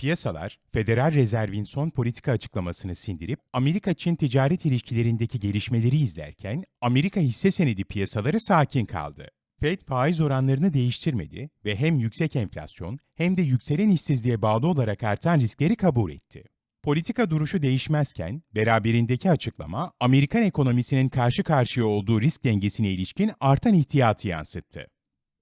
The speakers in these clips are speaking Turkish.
Piyasalar, Federal Rezerv'in son politika açıklamasını sindirip Amerika-Çin ticaret ilişkilerindeki gelişmeleri izlerken Amerika hisse senedi piyasaları sakin kaldı. Fed faiz oranlarını değiştirmedi ve hem yüksek enflasyon hem de yükselen işsizliğe bağlı olarak artan riskleri kabul etti. Politika duruşu değişmezken beraberindeki açıklama Amerikan ekonomisinin karşı karşıya olduğu risk dengesine ilişkin artan ihtiyatı yansıttı.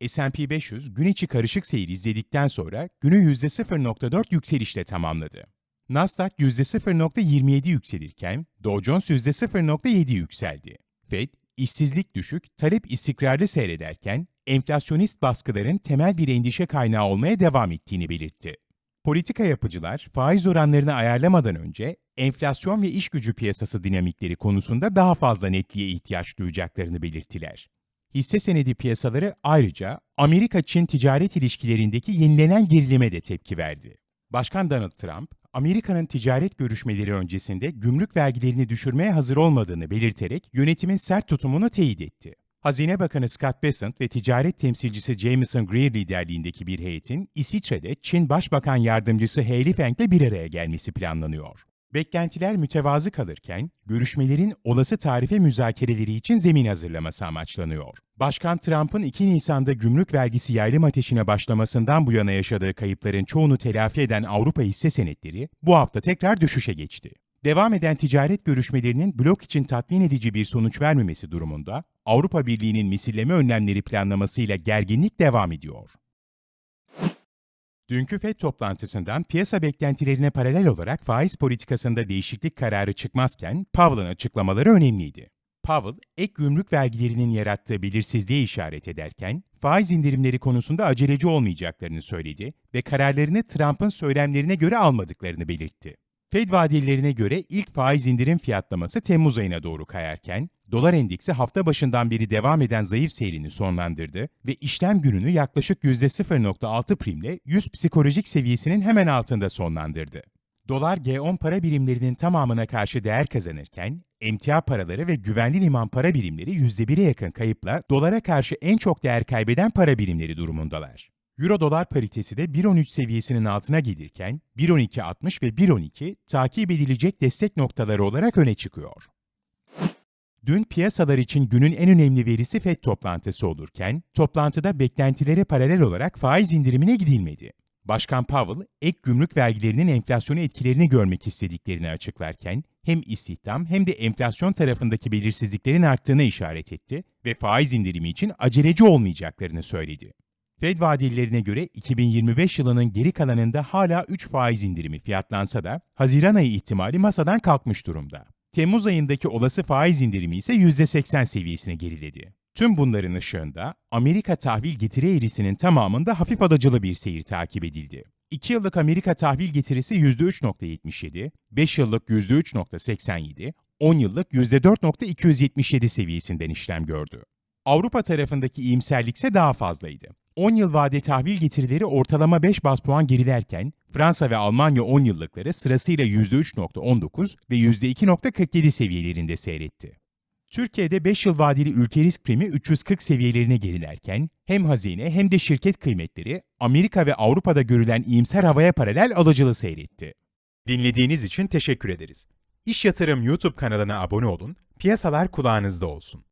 S&P 500 gün içi karışık seyir izledikten sonra günü %0.4 yükselişle tamamladı. Nasdaq %0.27 yükselirken Dow Jones %0.7 yükseldi. Fed, işsizlik düşük, talep istikrarlı seyrederken enflasyonist baskıların temel bir endişe kaynağı olmaya devam ettiğini belirtti. Politika yapıcılar faiz oranlarını ayarlamadan önce enflasyon ve iş gücü piyasası dinamikleri konusunda daha fazla netliğe ihtiyaç duyacaklarını belirttiler. Hisse senedi piyasaları ayrıca Amerika-Çin ticaret ilişkilerindeki yenilenen gerilime de tepki verdi. Başkan Donald Trump, Amerika'nın ticaret görüşmeleri öncesinde gümrük vergilerini düşürmeye hazır olmadığını belirterek yönetimin sert tutumunu teyit etti. Hazine Bakanı Scott Bessent ve ticaret temsilcisi Jameson Greer liderliğindeki bir heyetin İsviçre'de Çin Başbakan Yardımcısı Hailey Feng'le bir araya gelmesi planlanıyor. Beklentiler mütevazı kalırken, görüşmelerin olası tarife müzakereleri için zemin hazırlaması amaçlanıyor. Başkan Trump'ın 2 Nisan'da gümrük vergisi yaylım ateşine başlamasından bu yana yaşadığı kayıpların çoğunu telafi eden Avrupa hisse senetleri bu hafta tekrar düşüşe geçti. Devam eden ticaret görüşmelerinin blok için tatmin edici bir sonuç vermemesi durumunda Avrupa Birliği'nin misilleme önlemleri planlamasıyla gerginlik devam ediyor. Dünkü FED toplantısından piyasa beklentilerine paralel olarak faiz politikasında değişiklik kararı çıkmazken Powell'ın açıklamaları önemliydi. Powell, ek gümrük vergilerinin yarattığı belirsizliğe işaret ederken, faiz indirimleri konusunda aceleci olmayacaklarını söyledi ve kararlarını Trump'ın söylemlerine göre almadıklarını belirtti. Fed vadelilerine göre ilk faiz indirim fiyatlaması Temmuz ayına doğru kayarken, dolar endeksi hafta başından beri devam eden zayıf seyrini sonlandırdı ve işlem gününü yaklaşık %0.6 primle 100 psikolojik seviyesinin hemen altında sonlandırdı. Dolar G10 para birimlerinin tamamına karşı değer kazanırken, emtia paraları ve güvenli liman para birimleri %1'e yakın kayıpla dolara karşı en çok değer kaybeden para birimleri durumundalar. Euro-dolar paritesi de 1.13 seviyesinin altına gelirken 1.12.60 ve 1.12 takip edilecek destek noktaları olarak öne çıkıyor. Dün piyasalar için günün en önemli verisi FED toplantısı olurken, toplantıda beklentilere paralel olarak faiz indirimine gidilmedi. Başkan Powell, ek gümrük vergilerinin enflasyonu etkilerini görmek istediklerini açıklarken, hem istihdam hem de enflasyon tarafındaki belirsizliklerin arttığına işaret etti ve faiz indirimi için aceleci olmayacaklarını söyledi. Fed vadelilerine göre 2025 yılının geri kalanında hala 3 faiz indirimi fiyatlansa da Haziran ayı ihtimali masadan kalkmış durumda. Temmuz ayındaki olası faiz indirimi ise %80 seviyesine geriledi. Tüm bunların ışığında Amerika tahvil getiri eğrisinin tamamında hafif alıcılı bir seyir takip edildi. 2 yıllık Amerika tahvil getirisi %3.77, 5 yıllık %3.87, 10 yıllık %4.277 seviyesinden işlem gördü. Avrupa tarafındaki iyimserlik ise daha fazlaydı. 10 yıl vade tahvil getirileri ortalama 5 bas puan gerilerken, Fransa ve Almanya 10 yıllıkları sırasıyla %3.19 ve %2.47 seviyelerinde seyretti. Türkiye'de 5 yıl vadeli ülke risk primi 340 seviyelerine gerilerken, hem hazine hem de şirket kıymetleri Amerika ve Avrupa'da görülen iyimser havaya paralel alıcılı seyretti. Dinlediğiniz için teşekkür ederiz. İş Yatırım YouTube kanalına abone olun, piyasalar kulağınızda olsun.